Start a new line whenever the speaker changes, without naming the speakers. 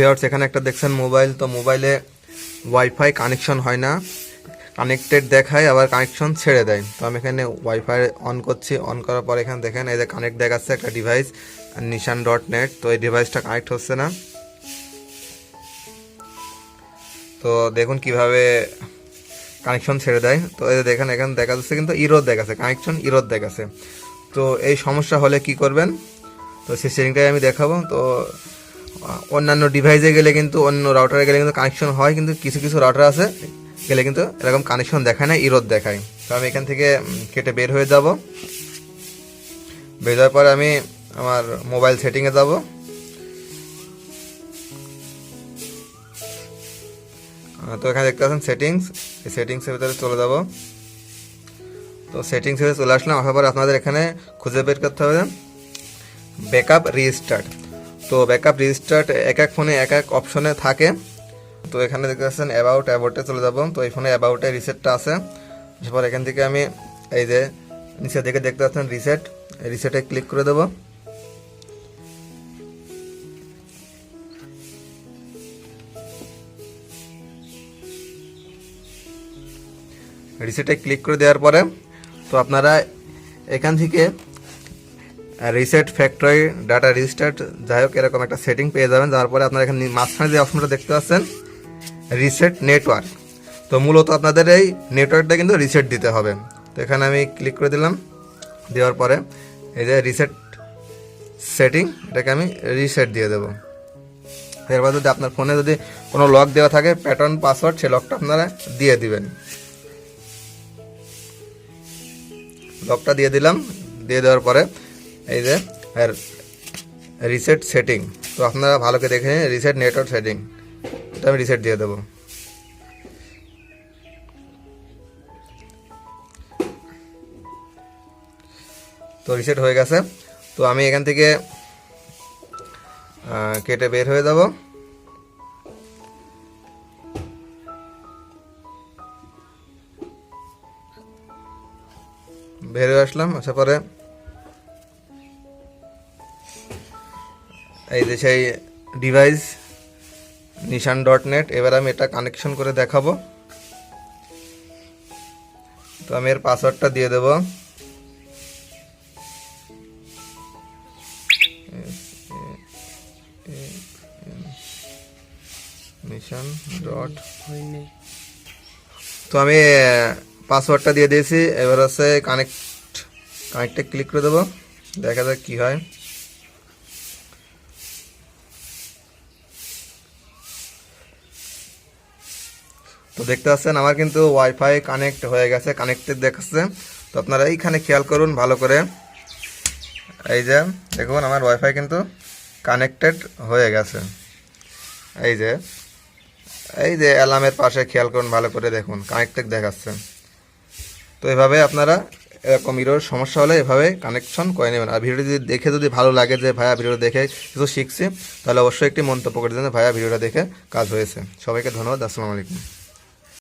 Viewers এখানে একটা দেখছেন মোবাইল তো মোবাইলে ওয়াইফাই কানেকশন হয় না। কানেক্টেড দেখায়, আবার কানেকশন ছেড়ে দেয়। তো আমি এখানে ওয়াইফাই অন করছি। অন করার পর এখানে দেখেন, এই যে কানেক্ট দেখাচ্ছে একটা ডিভাইস নিশান ডট নেট তো এই ডিভাইসটা কানেক্ট হচ্ছে না। তো দেখুন কীভাবে কানেকশন ছেড়ে দেয়। তো এই দেখেন, এখানে দেখা যাচ্ছে কিন্তু ইরোদ দেখাচ্ছে। কানেকশন ইরোদ দেখাচ্ছে। তো এই সমস্যা হলে কি করবেন? তো সেই সেটিংটাই আমি দেখাবো। তো অন্যান্য ডিভাইসে গেলে কিন্তু, অন্য রাউটারে গেলে কিন্তু কানেকশন হয়, কিন্তু কিছু কিছু রাউটার আছে, গেলে কিন্তু এরকম কানেকশন দেখায় না ইরোদ দেখায়। তো আমি এখান থেকে কেটে বের হয়ে যাব। বের হওয়ার পরে আমি আমার মোবাইল সেটিংয়ে যাব। তো এখানে দেখতে পাচ্ছেন সেটিংস এই সেটিংসের ভিতরে চলে যাব। তো সেটিংসে চলে আসলাম, আসার পরে আপনাদের এখানে খুঁজে বের করতে হবে। ব্যাকআপ রিস্টার্ট তো ব্যাকআপ রিস্টার্ট এক এক ফোনে এক এক অপশনে থাকে। তো এখানে দেখতে পাচ্ছেন অ্যাবাউট অ্যাবাউটে চলে যাব। তো এই ফোনে অ্যাবাউটে রিসেটটা আছে। এরপর এখান থেকে আমি এই যে নিচে দিকে দেখতে পাচ্ছেন রিসেট রিসেটে ক্লিক করে দেবো। রিসেটে ক্লিক করে দেওয়ার পরে, তো আপনারা এখান থেকে রিসেট ফ্যাক্টরি ডাটা রিস্টার্ট যাই হোক, এরকম একটা সেটিং পেয়ে যাবেন। যাওয়ার পরে আপনারা এখানে মাঝখানে যে অপশনটা দেখতে পাচ্ছেন রিসেট নেটওয়ার্ক তো মূলত আপনাদের এই নেটওয়ার্কটা কিন্তু রিসেট দিতে হবে। তো এখানে আমি ক্লিক করে দিলাম। দেওয়ার পরে এই যে রিসেট সেটিং এটাকে আমি রিসেট দিয়ে দেবো। এরপর যদি আপনার ফোনে যদি কোনো লক দেওয়া থাকে প্যাটার্ন পাসওয়ার্ড সেই লকটা আপনারা দিয়ে দিবেন। লকটা দিয়ে দিলাম। দিয়ে দেওয়ার পরে এই যে রিসেট সেটিং তো আপনারা ভালো করে দেখে রিসেট নেটওয়ার্ক সেটিং এটা আমি রিসেট দিয়ে দেবো। তো রিসেট হয়ে গেছে। তো আমি এখান থেকে কেটে বের হয়ে যাব। বের হয়ে আসলাম, আসার পরে এই যে সেই ডিভাইস নিশান ডট নেট এবার আমি এটা কানেকশন করে দেখাবো। তো আমি এর পাসওয়ার্ডটা দিয়ে দেবো। ডট তো আমি পাসওয়ার্ডটা দিয়ে দিয়েছি। এবার হচ্ছে কানেক্ট কানেক্টে ক্লিক করে দেবো। দেখা যাক কী হয়। তো দেখতে পাচ্ছেন, আমার কিন্তু ওয়াইফাই কানেক্ট হয়ে গেছে কানেক্টেড দেখাচ্ছে। তো আপনারা এইখানে খেয়াল করুন ভালো করে। এই যে, দেখুন, আমার ওয়াইফাই কিন্তু কানেক্টেড হয়ে গেছে। এই যে এই যে অ্যালার্মের পাশে খেয়াল করুন ভালো করে দেখুন কানেক্টেড দেখাচ্ছে। তো এভাবে আপনারা এরকম হিরোর সমস্যা হলে এভাবে কানেকশন করে নেবেন। আর ভিডিও যদি দেখে যদি ভালো লাগে যে, ভাইয়া, ভিডিওটা দেখে কিছু শিখছি, তাহলে অবশ্যই একটি মন্তব্য করে দেবেন ভাইয়া, ভিডিওটা দেখে কাজ হয়েছে। সবাইকে ধন্যবাদ, আসসালামু আলাইকুম।